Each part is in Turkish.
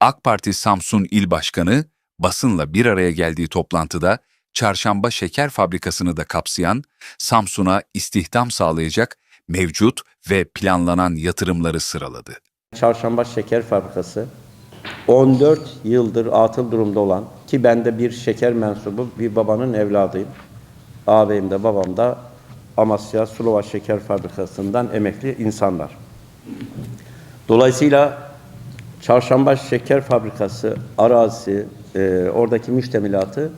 AK Parti Samsun İl Başkanı basınla bir araya geldiği toplantıda çarşamba şeker fabrikasını da kapsayan Samsun'a istihdam sağlayacak mevcut ve planlanan yatırımları sıraladı. Çarşamba Şeker Fabrikası 14 yıldır atıl durumda olan ki ben de bir şeker mensubu bir babanın evladıyım. Ağabeyim de babam da Amasya Sulova Şeker Fabrikası'ndan emekli insanlar. Dolayısıyla Çarşamba Şeker Fabrikası arazisi, e, oradaki müştemilatı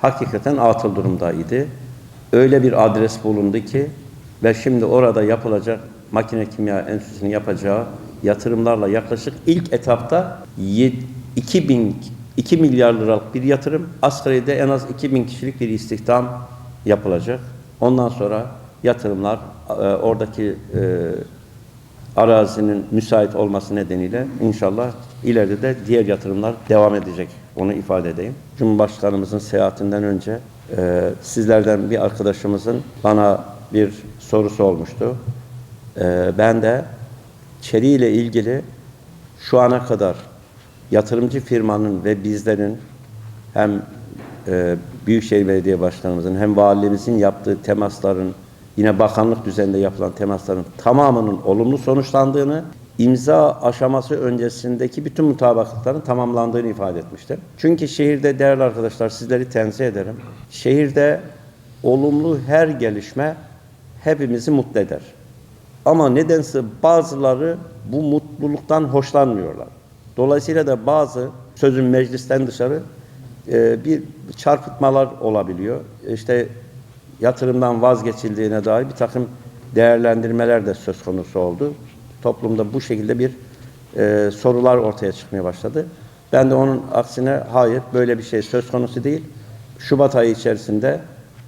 hakikaten atıl durumdaydı. Öyle bir adres bulundu ki ve şimdi orada yapılacak makine kimya enstitüsünün yapacağı yatırımlarla yaklaşık ilk etapta yed- 2000 2 milyar liralık bir yatırım, asgaride en az 2000 kişilik bir istihdam yapılacak. Ondan sonra yatırımlar e, oradaki e, arazinin müsait olması nedeniyle inşallah ileride de diğer yatırımlar devam edecek. Onu ifade edeyim. Cumhurbaşkanımızın seyahatinden önce e, sizlerden bir arkadaşımızın bana bir sorusu olmuştu. E, ben de Çeri ile ilgili şu ana kadar yatırımcı firmanın ve bizlerin hem e, Büyükşehir Belediye Başkanımızın hem valiliğimizin yaptığı temasların yine bakanlık düzeninde yapılan temasların tamamının olumlu sonuçlandığını imza aşaması öncesindeki bütün mutabakatların tamamlandığını ifade etmiştir. Çünkü şehirde değerli arkadaşlar sizleri tenzih ederim. Şehirde olumlu her gelişme hepimizi mutlu eder. Ama nedense bazıları bu mutluluktan hoşlanmıyorlar. Dolayısıyla da bazı sözün meclisten dışarı e, bir çarpıtmalar olabiliyor. İşte yatırımdan vazgeçildiğine dair bir takım değerlendirmeler de söz konusu oldu. Toplumda bu şekilde bir e, sorular ortaya çıkmaya başladı. Ben de onun aksine hayır böyle bir şey söz konusu değil. Şubat ayı içerisinde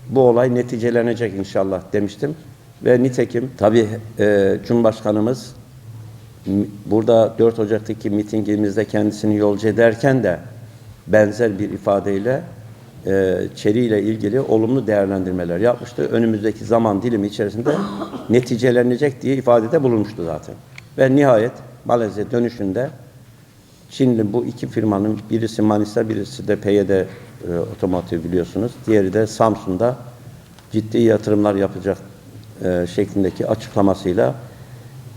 bu olay neticelenecek inşallah demiştim. Ve nitekim tabii e, Cumhurbaşkanımız burada 4 Ocak'taki mitingimizde kendisini yolcu ederken de benzer bir ifadeyle e, Çeri ile ilgili olumlu değerlendirmeler yapmıştı. Önümüzdeki zaman dilimi içerisinde neticelenecek diye ifadede bulunmuştu zaten. Ve nihayet Malezya dönüşünde Şimdi bu iki firmanın birisi Manisa, birisi de PYD e, Otomotiv biliyorsunuz. Diğeri de Samsun'da ciddi yatırımlar yapacak e, şeklindeki açıklamasıyla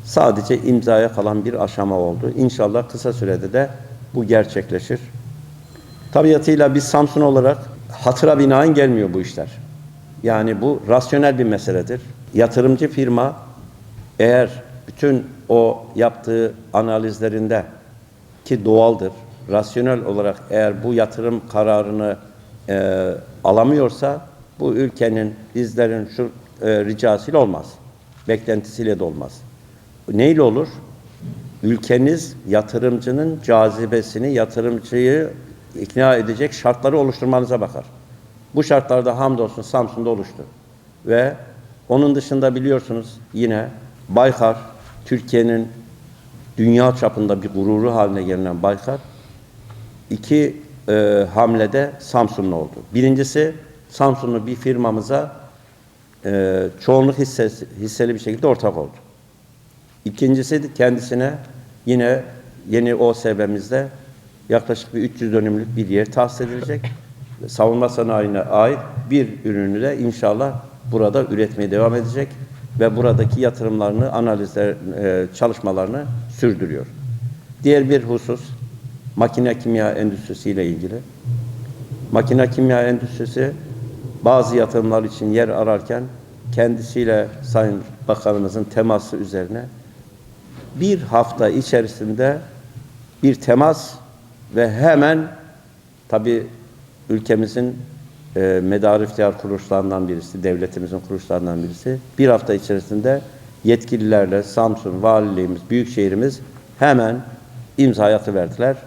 sadece imzaya kalan bir aşama oldu. İnşallah kısa sürede de bu gerçekleşir. Tabiatıyla biz Samsun olarak hatıra binaen gelmiyor bu işler. Yani bu rasyonel bir meseledir. Yatırımcı firma eğer bütün o yaptığı analizlerinde ki doğaldır, rasyonel olarak eğer bu yatırım kararını e, alamıyorsa bu ülkenin, bizlerin şu e, ricasıyla olmaz. Beklentisiyle de olmaz. Neyle olur? Ülkeniz yatırımcının cazibesini, yatırımcıyı ikna edecek şartları oluşturmanıza bakar. Bu şartlarda hamdolsun Samsun'da oluştu. Ve onun dışında biliyorsunuz yine Baykar, Türkiye'nin dünya çapında bir gururu haline gelinen Baykar, iki e, hamlede Samsunlu oldu. Birincisi Samsunlu bir firmamıza e, çoğunluk hissesi, hisseli bir şekilde ortak oldu. İkincisi kendisine yine yeni OSB'mizde yaklaşık bir 300 dönümlük bir yer tahsis edilecek. Savunma sanayine ait bir ürünü de inşallah burada üretmeye devam edecek ve buradaki yatırımlarını, analizler, e, çalışmalarını sürdürüyor. Diğer bir husus makine kimya endüstrisi ile ilgili. Makine kimya endüstrisi bazı yatırımlar için yer ararken kendisiyle Sayın Bakanımızın teması üzerine bir hafta içerisinde bir temas ve hemen tabi ülkemizin e, medarı iftihar kuruluşlarından birisi, devletimizin kuruluşlarından birisi. Bir hafta içerisinde yetkililerle Samsun, valiliğimiz, büyükşehirimiz hemen imza verdiler